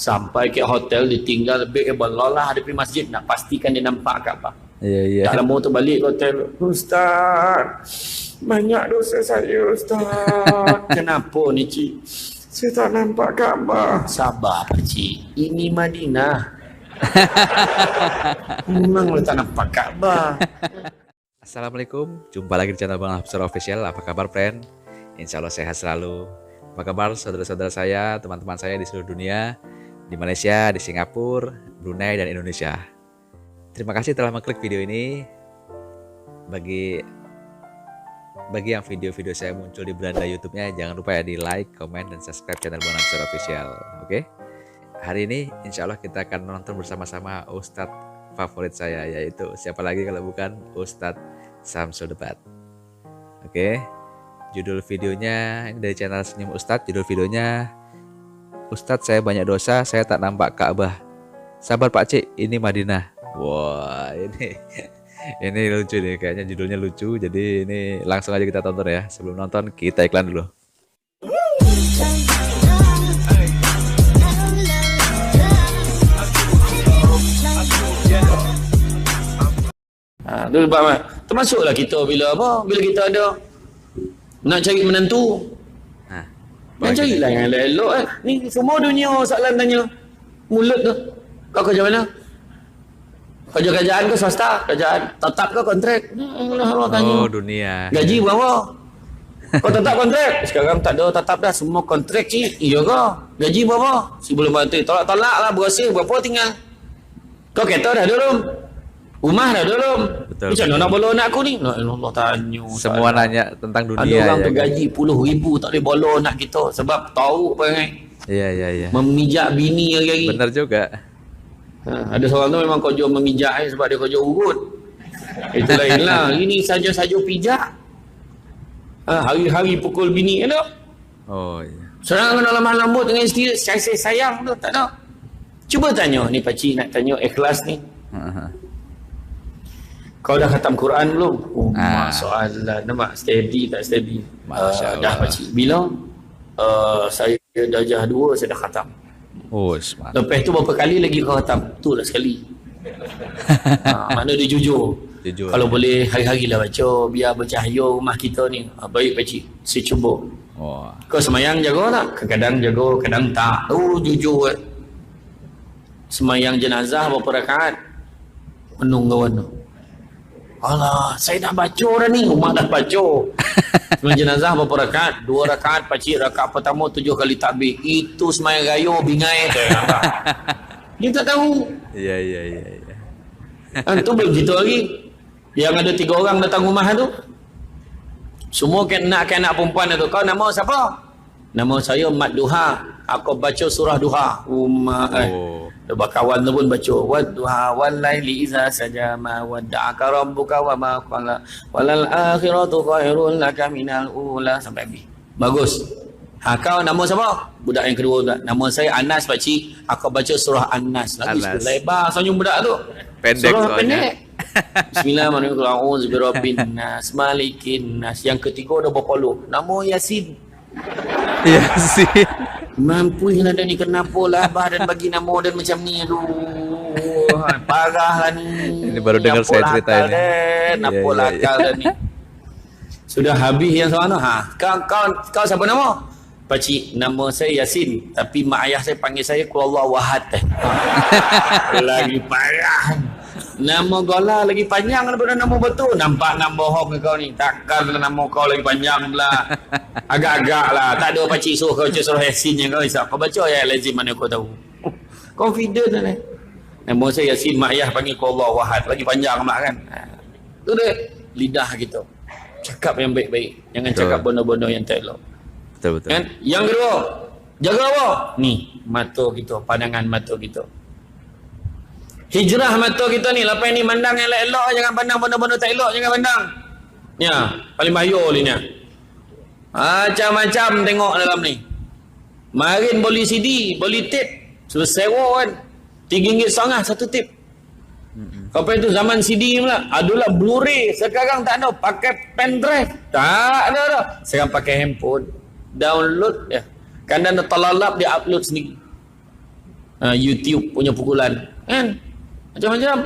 Sampai ke hotel ditinggal lebih ke balalah ada pergi masjid nak pastikan dia nampak Kaabah. Ya, ya. Tak lama tu balik hotel. Ustaz, banyak dosa saya Ustaz. Kenapa ni cik? Saya tak nampak Kaabah. Sabar Cik. Ini Madinah. Memang tak nampak Kaabah. Assalamualaikum, jumpa lagi di channel Bang Hafsar Official. Apa kabar, friend? Insya Allah sehat selalu. Apa kabar saudara-saudara saya, teman-teman saya di seluruh dunia, di Malaysia, di Singapura, Brunei, dan Indonesia. Terima kasih telah mengklik video ini. Bagi bagi yang video-video saya muncul di beranda YouTube-nya, jangan lupa ya di like, comment, dan subscribe channel Hafsar Official. Oke? Hari ini insya Allah kita akan menonton bersama-sama Ustadz favorit saya yaitu siapa lagi kalau bukan Ustadz Samsul Debat. Oke, judul videonya ini dari channel Senyum Ustadz. Judul videonya Ustadz saya banyak dosa, saya tak nampak Ka'bah. Sabar Pak Cik, ini Madinah. Wah ini ini lucu nih kayaknya judulnya lucu. Jadi ini langsung aja kita tonton ya. Sebelum nonton kita iklan dulu. Ha, tu sebab apa? Termasuklah kita bila apa? Bila kita ada nak cari menantu. Dan carilah yang elok eh. Ni semua dunia soalan tanya. Mulut tu. Kau kerja mana? Kerja kerajaan ke swasta? Kerajaan tetap ke kontrak? Hmm, Allah tanya. Oh dunia. Gaji berapa? Kau tetap kontrak? Sekarang tak ada tetap dah. Semua kontrak cik. Iya ke? Gaji berapa? Sebelum bantu. Tolak-tolak lah berasa. Berapa tinggal? Kau kereta dah ada belum? Rumah dah ada belum? Betul, Macam mana nak bola anak aku ni? Nak Allah tanya. Semua nanya tentang Ada dunia orang ya tu kan? gaji puluh ribu tak boleh bola nak kita. Sebab tahu apa kan? Iya iya iya. Memijak bini hari-hari. Benar juga. Ha, ada seorang tu memang kerja memijak eh, sebab dia kerja urut. Itu lain lah. Ini saja-saja pijak. Ha, hari-hari pukul bini. Ada? Oh iya. Seorang kena lemah lembut dengan isteri. Saya, saya sayang tu. Tak ada. Cuba tanya. Ni pakcik nak tanya ikhlas ni. Kau dah khatam Quran belum? Oh, Ah. ah. soalan. Nampak steady tak steady? Masya Uh, dah Allah. pakcik. Bila? Uh, saya darjah dua, saya dah khatam. Oh, smart. Lepas tu berapa kali lagi kau khatam? Tu lah sekali. ha, mana dia jujur. Jujur. Kalau boleh hari-hari lah baca. Biar bercahaya rumah kita ni. Ha, baik pakcik. Saya cuba. Oh. Kau semayang jaga tak? Kadang-kadang jaga, kadang tak. Oh, jujur. eh. Semayang jenazah berapa rakaat? Menung kawan tu. Alah, saya dah baca dah ni. Rumah dah baca. Semayang jenazah berapa rakaat? Dua rakaat, pakcik. Rakaat pertama tujuh kali takbir. Itu semayang gayo, bingai. Dia tak tahu. Iya iya iya iya. Ha, tu belum cerita lagi. Yang ada tiga orang datang rumah tu. Semua kan nak kan nak perempuan tu. Kau nama siapa? Nama saya Mat Duha. Aku baca surah Duha. Rumah eh. Oh. kawan tu pun baca. Wad duha wal laili iza saja ma wadda'aka rabbuka wa ma qala. Walal akhiratu khairun laka minal ula sampai habis. Bagus. Ha kau nama siapa? Budak yang kedua tu. Nama saya Anas pak cik. Aku baca surah An-Nas. Lagi Anas. lebar senyum budak tu. Pendek surah soalnya. pendek. Bismillahirrahmanirrahim. A'udzu birabbin nas, malikin nas. Yang ketiga dah berapa? Nama Yasin. Iya sih. Mampu lah dah ni kenapa lah Abah dan bagi nama dan macam ni. Aduh parah lah ni. Ini baru dengar saya cerita ini. Dan, nampol Iya, iya, akal dan ni. Sudah habis yang seorang tu? Ha, kau, kau, kau siapa nama? Pakcik, nama saya Yasin Tapi mak ayah saya panggil saya Kuala Wahad. Eh. Lagi parah Nama gola lagi panjang daripada nama betul Nampak nama bohong kau ni Takkan nama kau lagi panjang pula Agak-agak lah Tak ada pakcik suruh kau baca surah Yasin kau isap Kau baca ayat lazim mana kau tahu Confident lah ni Nama saya Yasin Mak ayah panggil kau Allah Wahad Lagi panjang mak kan ha. Tu dia Lidah kita Cakap yang baik-baik Jangan Betul. cakap benda-benda yang tak elok Betul betul. Kan? Yang kedua, jaga apa? Ni, mata kita, pandangan mata kita. Hijrah mata kita ni, lepas ni mandang yang elok-elok, jangan pandang benda-benda tak elok, jangan pandang. Ya, paling bahaya ni. Macam-macam tengok dalam ni. Marin beli CD, tape, suruh sewa kan. RM3 setengah satu tape. Lepas itu zaman CD pula Adalah Blu-ray Sekarang tak ada Pakai pen drive Tak ada dah Sekarang pakai handphone Download ya. Kadang ada talalap Dia upload sendiri uh, YouTube punya pukulan kan macam-macam.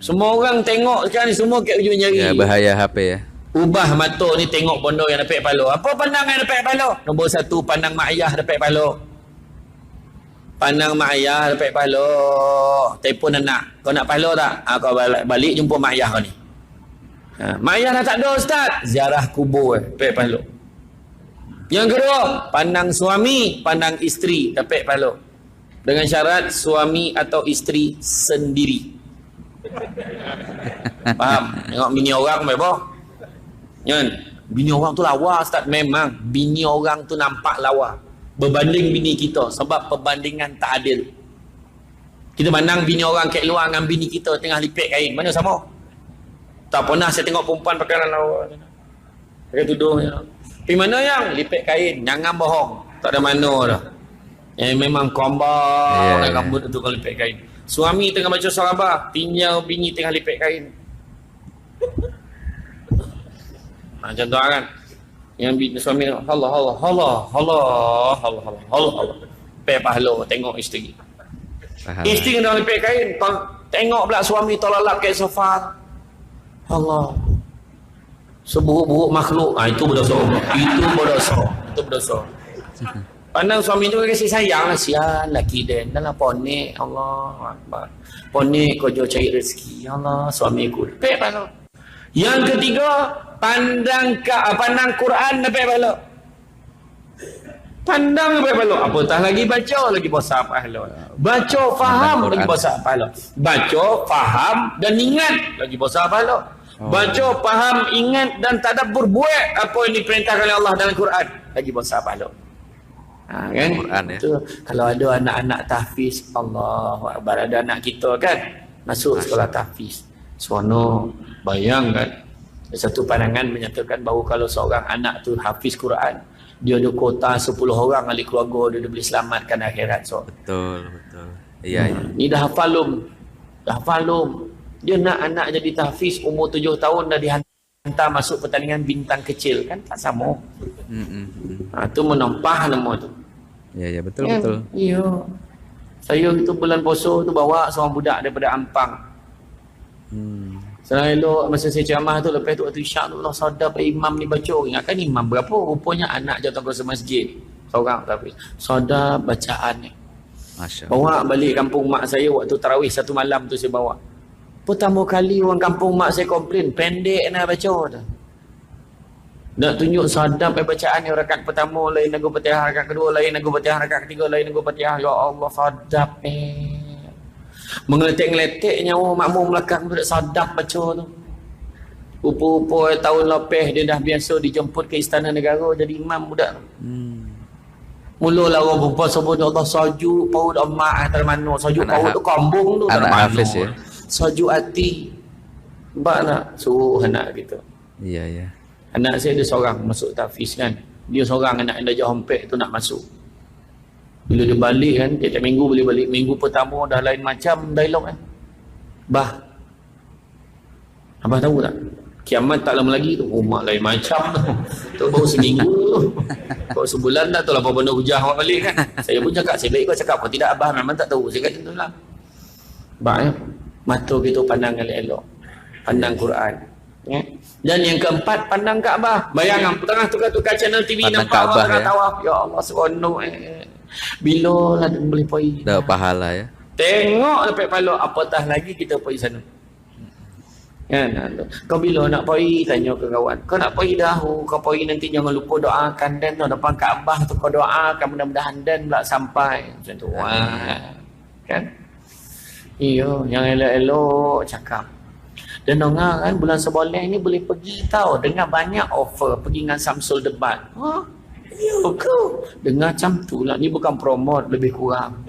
Semua orang tengok sekarang ni semua kat ujung jari. Ya bahaya HP ya. ubah mata ni tengok bondo yang dapat palo. Apa pandangan yang dapat palo? Nombor satu pandang mak ayah dapat palo. Pandang mak ayah dapat palo. Telefon anak. Kau nak palo tak? Ha, kau balik, balik jumpa mak ayah kau ni. Ha, mak ayah dah tak ada ustaz. Ziarah kubur eh, dapat palo. Yang kedua pandang suami pandang isteri dapat palo dengan syarat suami atau isteri sendiri faham tengok bini orang apa Kan? Bini orang tu lawa Ustaz. Memang bini orang tu nampak lawa. Berbanding bini kita. Sebab perbandingan tak adil. Kita pandang bini orang kat luar dengan bini kita tengah lipik kain. Mana sama? Tak pernah saya tengok perempuan pakai lawa. Pakai tudung. Ya. Tapi mana yang lipik kain? Jangan bohong. Tak ada mana dah. Eh, memang kombang yeah, ya. rambut tu kalau lipik kain. Suami tengah baca surah Abah. Tinggal bini tengah lipik kain. Macam tu kan. Yang bini suami tengok, Allah, Allah, Allah, Allah, Allah, Allah, Allah, Allah. Pek pahala tengok isteri. Faham. Isteri kena lepek kain. Tengok pula suami terlelap kat sofa. Allah. Seburuk-buruk makhluk. Ah itu berdosa. Itu berdosa. Itu berdosa. Pandang suami tu kasih sayang lah. Sial laki dia. Dah lah ponik. Allah. Akbar. Ponik kau jauh cari rezeki. Allah. Suami aku. Lepek pahala. Yang ketiga, pandang ka, pandang Quran dapat pahala. Pandang dapat pahala. Apatah lagi baca lagi besar pahala. Baca faham lagi besar pahala. Baca faham dan ingat lagi besar pahala. Oh. Baca faham ingat dan tadabbur buat apa yang diperintahkan oleh Allah dalam Quran lagi besar pahala. Ha, kan? Quran, ya. Itu, kalau ada anak-anak tahfiz, Allahu Akbar. Ada anak kita kan, masuk sekolah tahfiz. Seronok. Bayangkan. Satu pandangan menyatakan bahawa kalau seorang anak tu hafiz Quran, dia ada kota 10 orang ahli keluarga dia, dia boleh selamatkan akhirat. So, Betul, betul. Iya, iya. Ni dah hafalum. Dah hafalum. Dia nak anak jadi tahfiz umur 7 tahun dah dihantar masuk pertandingan bintang kecil. Kan tak sama. Hmm, hmm, hmm. Ha, tu menampah nama tu. Ya, ya betul, Kan? betul. Ya. Saya itu bulan puasa tu bawa seorang budak daripada Ampang. Hmm. Selang elok masa saya ceramah tu lepas tu waktu isyak tu Allah sadar Pak imam ni baca. Ingatkan imam berapa? Rupanya anak jatuh ke masjid. Seorang tapi sadar bacaan ni. Masya. Bawa balik kampung mak saya waktu tarawih satu malam tu saya bawa. Pertama kali orang kampung mak saya komplain pendek nak baca tu. Nak tunjuk sadap eh bacaan yang rakaat pertama lain lagu Fatihah rakaat kedua lain lagu Fatihah rakaat ketiga lain lagu Fatihah ya Allah sadap eh. Mengeletek-ngeletek nyawa makmum belakang tu tak sadap baca tu. Rupa-rupa tahun lepas dia dah biasa dijemput ke istana negara jadi imam budak tu. Hmm. Mulalah orang perempuan sebut ya Allah sajuk paut emak tak ada mana. Sajuk Anak paut tu kambung tu tak mana. Ya? Sajuk hati. Mbak nak suruh anak kita. Iya, iya. Anak saya ada seorang masuk tafiz kan. Dia seorang anak yang dah jauh tu nak masuk. Bila dia balik kan, tiap-tiap minggu boleh balik. Minggu pertama dah lain macam dialog kan. Bah. Abah tahu tak? Kiamat tak lama lagi tu. Rumah lain macam tu. Tu baru seminggu tu. Baru sebulan dah tu lah apa benda hujah awak balik kan. Saya pun cakap, saya baik kau cakap. Kau tidak Abah memang tak tahu. Saya kata tu lah. Bah ya. Mata kita pandang elok-elok. Pandang Quran. Ya. Dan yang keempat pandang Kaabah. Bayangkan tengah tukar-tukar channel TV Pandang nampak orang Kaabah, tengah ya. tawaf. Ya Allah seronok eh. Bila lah boleh pergi. Dah pahala ya. Tengok sampai pala apatah lagi kita pergi sana. Kan? Kau bila nak pergi tanya ke kawan. Kau nak pergi dahulu, kau pergi nanti jangan lupa doakan dan tu depan Kaabah tu kau doakan mudah-mudahan dan pula sampai. Macam tu. Wah. Kan? Iya, yang elok-elok cakap. Dan orang kan bulan sebulan ni boleh pergi tau dengan banyak offer pergi dengan Samsul debat. Ha? Ya ke? Dengar macam tu lah. Ni bukan promote lebih kurang.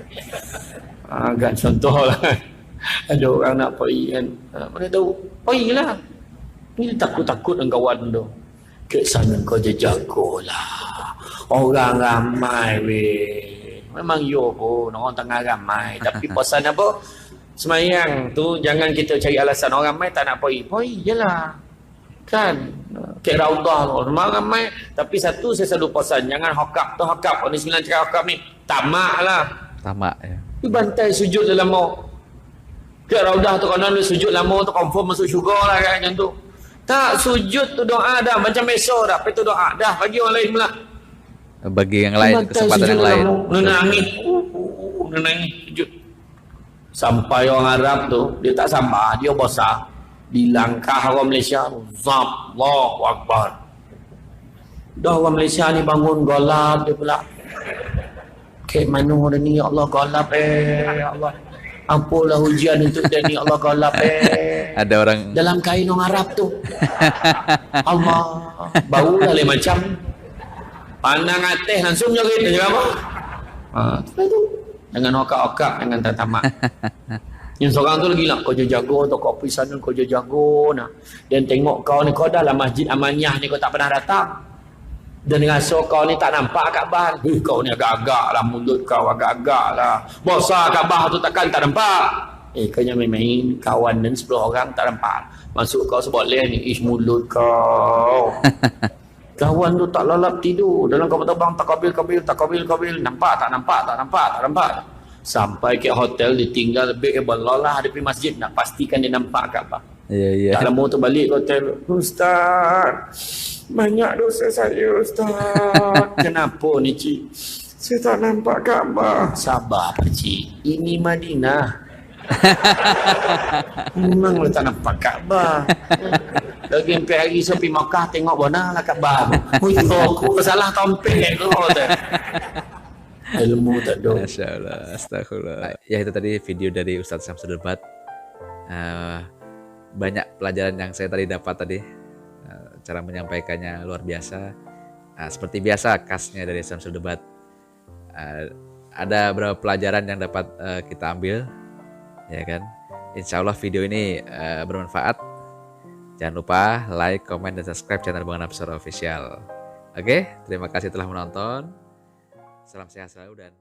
Ha, kan contoh lah. Ada orang nak pergi kan. Ha, mana tahu. Pergilah. Ni dia takut-takut dengan kawan tu. Ke sana kau je jagolah. Orang ramai weh. Memang yo pun orang tengah ramai. Tapi pesan apa? Semayang tu jangan kita cari alasan orang ramai tak nak pergi. Pergi je lah. Kan? Kek raudah tu. Memang ramai. Tapi satu saya selalu pesan. Jangan hokap tu hokap. Orang ni sembilan cakap hokap ni. Tamak lah. Tamak ya. Dia bantai sujud dalam mau. Dia raudah tu kanan dia sujud lama tu confirm masuk syurga lah kan macam tu. Tak sujud tu doa dah macam besok dah. Lepas tu doa dah bagi orang lain pula. Bagi yang lain Bantai kesempatan yang lain. mau. Dia nangis. Dia nangis sujud. Sampai orang Arab tu dia tak sabar, dia bosan. Di langkah orang Malaysia Zab Allahu Akbar. Dah orang Malaysia ni bangun golap dia pula. Ke mana dia ni ya Allah golap eh ya Allah. Ampunlah hujan untuk dia ni ya Allah golap eh. Ada orang Dalam kain orang Arab tu. Allah. Bau lah lain macam. Pandang atas langsung joget dia apa? Ha, tu. Dengan okak-okak dengan tamat. Yang seorang tu lagi lah kau jago tu kau pergi sana kau jago nah. Dan tengok kau ni kau dah lah masjid Amaniyah ni kau tak pernah datang. Dan rasa kau ni tak nampak Kaabah. Eh, kau ni agak-agak lah mulut kau agak-agak lah. Bosa Kaabah tu takkan tak nampak. Eh kau jangan main-main kawan dan 10 orang tak nampak. Masuk kau sebab lain ni ish mulut kau. Kawan tu tak lalap tidur. Dalam kau terbang tak kabil kabil tak kabil kabil. Nampak tak nampak tak nampak tak nampak. Sampai ke hotel ditinggal lebih balalah ada pergi masjid nak pastikan dia nampak Kaabah. Ya ya. Tak lama tu balik ke hotel. Ustaz, banyak dosa saya Ustaz. Kenapa ni cik? Saya tak nampak Kaabah. Sabar Cik. Ini Madinah. Memang tak nampak Kaabah. Lagi saya pergi Makkah tengok mana lah. Oh, ya, aku salah tompek tu. Ilmu tak ada. Masya Allah, astagfirullah. Ya itu tadi video dari Ustadz Samsul Debat. Eh, banyak pelajaran yang saya tadi dapat tadi. Eh, cara menyampaikannya luar biasa. Eh, seperti biasa khasnya dari Samsul Debat. Eh, ada beberapa pelajaran yang dapat eh, kita ambil, ya kan? Insya Allah video ini eh, bermanfaat. Jangan lupa like, comment, dan subscribe channel Bang Nafsur Official. Oke, terima kasih telah menonton. Salam sehat selalu dan.